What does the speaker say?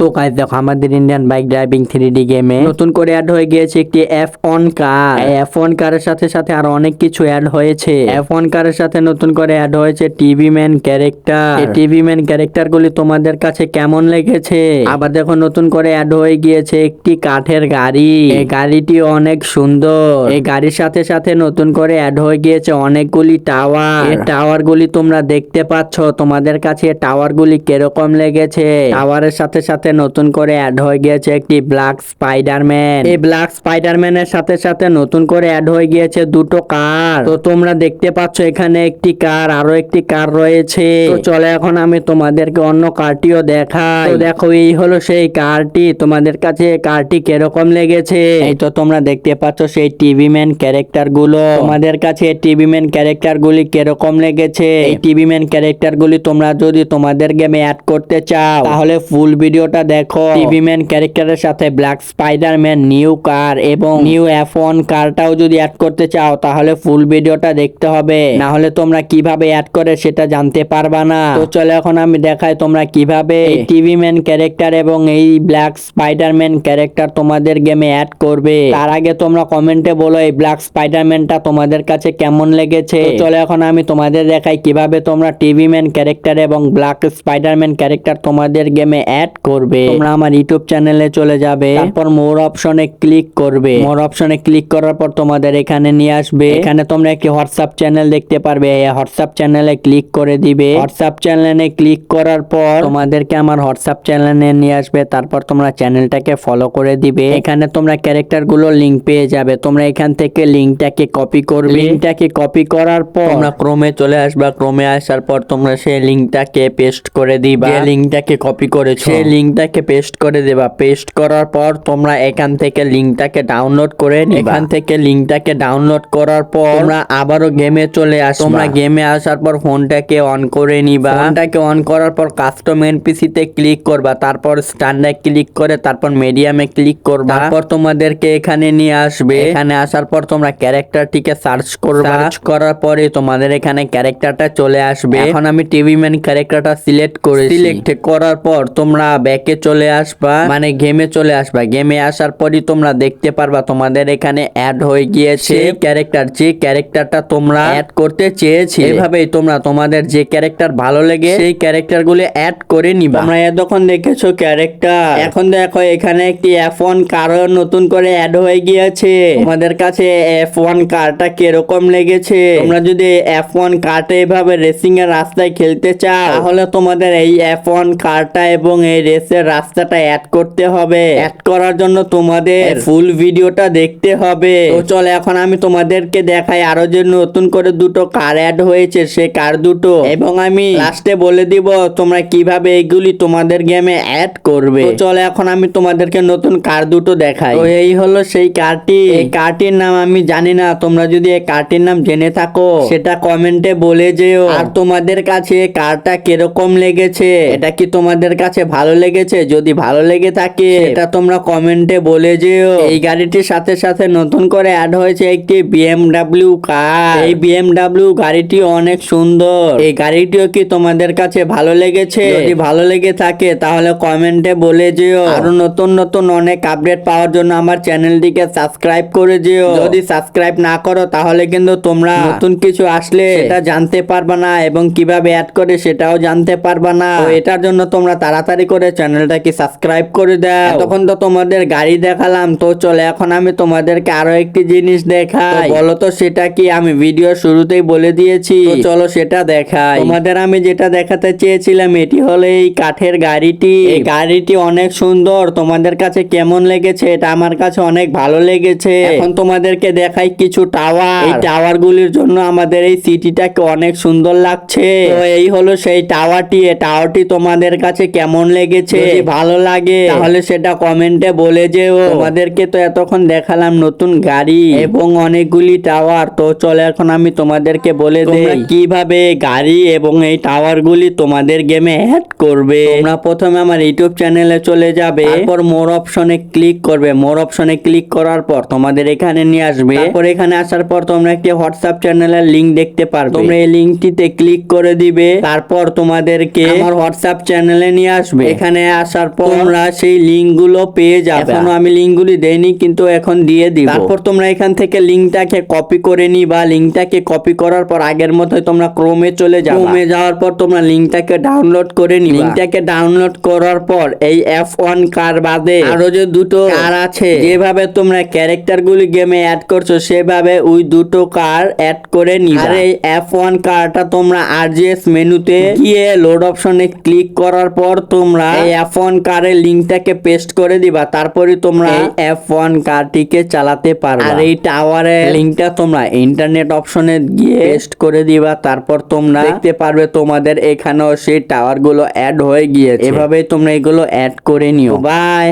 তো গাইজ দেখো আমাদের Indian bike driving three D গেমে নতুন করে অ্যাড হয়ে গিয়েছে একটি এফ অন কার এফ কারের সাথে সাথে আরও অনেক কিছু অ্যাড হয়েছে। এফ অন কারের সাথে নতুন করে অ্যাড হয়েছে TV man character TV man character গুলি তোমাদের কাছে কেমন লেগেছে? আবার দেখো নতুন করে অ্যাড হয়ে গিয়েছে একটি কাঠের গাড়ি। এই গাড়িটি অনেক সুন্দর। এই গাড়ির সাথে সাথে নতুন করে অ্যাড হয়ে গিয়েছে অনেকগুলি টাওয়ার এই টাওয়ার গুলি তোমরা দেখতে পাচ্ছ। তোমাদের কাছে টাওয়ার গুলি কীরকম লেগেছে? টাওয়ারের সাথে সাথে নতুন করে অ্যাড হয়ে গিয়েছে একটি ব্ল্যাক স্পাইডারম্যান এই ব্ল্যাক স্পাইডারম্যানের সাথে সাথে নতুন করে অ্যাড হয়ে গিয়েছে দুটো কার তো তোমরা দেখতে পাচ্ছ এখানে একটি কার আরও একটি কার রয়েছে। তো চলে এখন আমি তোমাদেরকে অন্য কারটিও দেখাই। দেখো, এই হলো সেই কারটি তোমাদের কাছে কারটি কীরকম লেগেছে? এই তো তোমরা দেখতে পাচ্ছ সেই টিভি ম্যান ক্যারেক্টারগুলো। তোমাদের কাছে টিভি ম্যান ক্যারেক্টার গুলি কীরকম লেগেছে? এই টিভি ম্যান ক্যারেক্টার গুলি তোমরা যদি তোমাদের গেমে অ্যাড করতে চাও, তাহলে ফুল ভিডিওটা দেখো। টিভি ম্যান ক্যারেক্টারের সাথে black spider man new car এবং নিউ এফ ওয়ান কারটাও যদি অ্যাড করতে চাও, তাহলে ফুল ভিডিওটা দেখতে হবে। না হলে তোমরা কীভাবে অ্যাড করে সেটা জানতে পারবা না। তো চলো এখন আমি দেখাই তোমরা কীভাবে টিভি ম্যান ক্যারেক্টার এবং এই ব্ল্যাক স্পাইডার ম্যান ক্যারেক্টার তোমাদের গেমে অ্যাড করবে। তার আগে তোমরা কমেন্টে বলো এই ব্ল্যাক স্পাইডার ম্যানটা তোমাদের কাছে কেমন লেগেছে। চলো এখন আমি তোমাদের দেখাই কীভাবে তোমরা টিভি ম্যান ক্যারেক্টার এবং ব্ল্যাক স্পাইডার ম্যান ক্যারেক্টার তোমাদের গেমে অ্যাড করবে। তোমরা আমার ইউটিউব চ্যানেলে চলে যাবে। তারপর মোর অপশনে ক্লিক করবে। মোর অপশনে ক্লিক করার পর তোমাদের এখানে নিয়ে আসবে। এখানে তোমরা একটি হোয়াটসঅ্যাপ চ্যানেল দেখতে পারবে। এই হোয়াটসঅ্যাপ চ্যানেলে ক্লিক করে দিবে। হোয়াটসঅ্যাপ চ্যানেলে ক্লিক করার পর তোমাদেরকে আমার হোয়াটসঅ্যাপ চ্যানেলে নিয়ে আসবে। তারপর তোমরা চ্যানেলটাকে ফলো করে দিবে। এখানে তোমরা ক্যারেক্টারগুলো লিঙ্ক পেয়ে যাবে। তোমরা এখান থেকে লিঙ্কটাকে কপি করবে। লিঙ্কটাকে কপি করার পর তোমরা ক্রোমে চলে আসবা। ক্রোমে আসার পর তোমরা সেই লিঙ্কটাকে পেস্ট করে দিবা। লিঙ্কটাকে কপি করেছ। সেই লিঙ্কটাকে পেস্ট করে দেবা। পেস্ট করার পর তোমরা এখান থেকে লিঙ্কটাকে ডাউনলোড করে নিবা। এখান থেকে লিঙ্কটাকে ডাউনলোড করার পর তোমরা আবারও গেমে চলে আসো তোমরা গেমে আসার পর ফোনটাকে অন করে নিবা। ফোনটাকে অন করার পর কাস্টম এনপিসিতে ক্লিক করবা। তারপর স্ট্যান্ডার্ড ক্লিক করে তারপর মিডিয়ামে ক্লিক করবা। তারপর তোমাদেরকে এখানে নিয়ে আসবে। এখানে আসার পর তোমরা ক্যারেক্টারটিকে সার্চ করবা। সার্চ করার পরে তোমাদের এখানে ক্যারেক্টারটা চলে আসবে। এখন আমি টিভি ম্যান ক্যারেক্টারটা সিলেক্ট করে সিলেক্ট করার পর তোমরা ব্যাকে চলে আসবা। মানে গেমে চলে আসবা। গেমে আসার পরই তোমরা দেখতে পারবা তোমাদের এখানে অ্যাড হয়ে গিয়েছে। ক্যারেক্টার যে ক্যারেক্টারটা তোমরা অ্যাড করতে চেয়েছি এভাবেই তোমরা তোমাদের যে ক্যারেক্টার ভালো লেগে সেই ক্যারেক্টারগুলো অ্যাড করে নিবা। তোমরা এতক্ষণ দেখেছ ক্যারেক্টার এখন দেখো এখানে একটি এফ ওয়ান কারও নতুন করে অ্যাড হয়ে গিয়েছে। তোমাদের কাছে এফ ওয়ান কারটা কীরকম লেগেছে? তোমরা যদি এফ ওয়ান কারটা এভাবে রেসিং এর রাস্তায় খেলতে চাও তাহলে তোমাদের এই এফ ওয়ান কারটা এবং এই রেসের রাস্তাটা অ্যাড করতে হবে অ্যাড করার জন্য তোমাদের ফুল ভিডিওটা দেখতে হবে। তো চল এখন আমি তোমাদেরকে দেখাই আরও যে নতুন করে দুটো কার অ্যাড হয়েছে সে কার দুটো। এবং আমি লাস্টে বলে দিব তোমরা কীভাবে এগুলি তোমাদের গেমে অ্যাড করবে। তো চল এখন আমি তোমাদেরকে নতুন কার দুটো দেখাই। তো এই হলো সেই কারটি এই কারটির নাম আমি জানি না, তোমরা যদি এই কারটির নাম জেনে থাকো, সেটা কমেন্টে বলে যেও। আর তোমাদের কাছে কারটা কীরকম লেগেছে, এটা কি তোমাদের কাছে ভালো লেগেছে? যদি ভালো লেগে থাকে এটা তোমরা কমেন্টে বলে যেও। এই গাড়িটির সাথে সাথে নতুন করে অ্যাড হয়েছে একটি বিএমডাব্লিউ কার এই বিএমডাব্লিউ গাড়িটি অনেক সুন্দর। এই গাড়িটিও কি তোমাদের কাছে ভালো লেগেছে? যদি ভালো লেগে থাকে তাহলে কমেন্টে বলে যেও। আরও নতুন নতুন অনেক আপডেট পাওয়ার জন্য আমার চ্যানেলটিকে সাবস্ক্রাইব করে যেও। যদি সাবস্ক্রাইব না করো তাহলে কিন্তু তোমরা নতুন কিছু আসলে সেটা জানতে পারবা না এবং কীভাবে অ্যাড করে সেটাও জানতে পারবা না। এটার জন্য তোমরা তাড়াতাড়ি করে চ্যানেলটাকে সাবস্ক্রাইব করে দাও। তখন তো তোমাদের গাড়ি দেখালাম তো চলে এখন আমি তোমাদেরকে আরও একটি জিনিস দেখাই। বলো তো সেটা কি? আমি ভিডিও শুরুতেই বলে দিয়েছি। তো চলো সেটা দেখাই। তোমাদের আমি যেটা দেখাতে চেয়েছিলাম এটি হলো এই কাঠের গাড়িটি। এই গাড়িটি অনেক সুন্দর। তোমাদের কাছে কেমন লেগেছে? এটা আমার কাছে অনেক ভালো লেগেছে। এখন তোমাদেরকে দেখাই কিছু টাওয়ার। এই টাওয়ার গুলির জন্য আমাদের এই সিটিটাকে অনেক সুন্দর লাগছে। তো এই হলো সেই টাওয়ারটি। এই টাওয়ারটি তোমাদের কাছে কেমন লেগেছে? যদি ভালো লাগে। তাহলে সেটা কমেন্টে বলে যেও। তোমাদেরকে তো এতক্ষণ দেখালাম নতুন গাড়ি। এবং অনেকগুলি টাওয়ার তো চলে এখন আমি তোমাদেরকে বলে দেই। কীভাবে গাড়ি এবং এই টাওয়ার গুলি তোমাদের গেমে অ্যাড করবে? তোমরা প্রথমে আমার ইউটিউব চ্যানেলে চলে যাবে। তারপর মোর অপশনে ক্লিক করবে। মোর অপশনে ক্লিক করার পর তোমাদের এখানে নিয়ে আসবে। তারপর এখানে আসার পর তোমরা একটি হোয়াটসঅ্যাপ চ্যানেলের লিংক দেখতে পারবে? তোমরা এই লিংকটিতে ক্লিক করে দিবে। তারপর তোমাদেরকে আমার হোয়াটসঅ্যাপ চ্যানেলে নিয়ে আসবে। এখানে আসার পর তোমরা সেই লিঙ্কগুলো পেয়ে যাবে। এখনও আমি লিঙ্ক গুলি দেইনি কিন্তু এখন দিয়ে দিব। তারপর তোমরা এখান থেকে লিঙ্কটাকে কপি করে নি বা লিঙ্কটাকে কপি করার পর আগের মতোই তোমরা ক্রোমে চলে যাবে। ক্রোমে যাওয়ার পর তোমরা লিঙ্কটাকে ডাউনলোড করে নিবা। লিঙ্কটাকে ডাউনলোড করার পর এই এফ ওয়ান কার বাদে আরও যে দুটো কার আছে? যেভাবে তোমরা ক্যারেক্টার গুলি গেমে অ্যাড করছ সেভাবে ওই দুটো কার অ্যাড করে নিবা। আর এই এফ ওয়ান কারটা তোমরা আরজিএস মেনুতে গিয়ে লোড অপশনে ক্লিক করার পর তোমরা এই এফ ওয়ান কারের লিঙ্কটাকে পেস্ট করে দিবা তারপরে তোমরা এফ ওয়ান কারটিকে চালাতে পারবে। আর এই টাওয়ারের লিঙ্কটা তোমরা ইন্টারনেট অপশনে গিয়ে পেস্ট করে দিবা তারপর তোমরা দেখতে পারবে তোমাদের এখানেও সেই টাওয়ারগুলো অ্যাড হয়ে গিয়েছে। এভাবেই তোমরা এগুলো অ্যাড করে নিও। বাই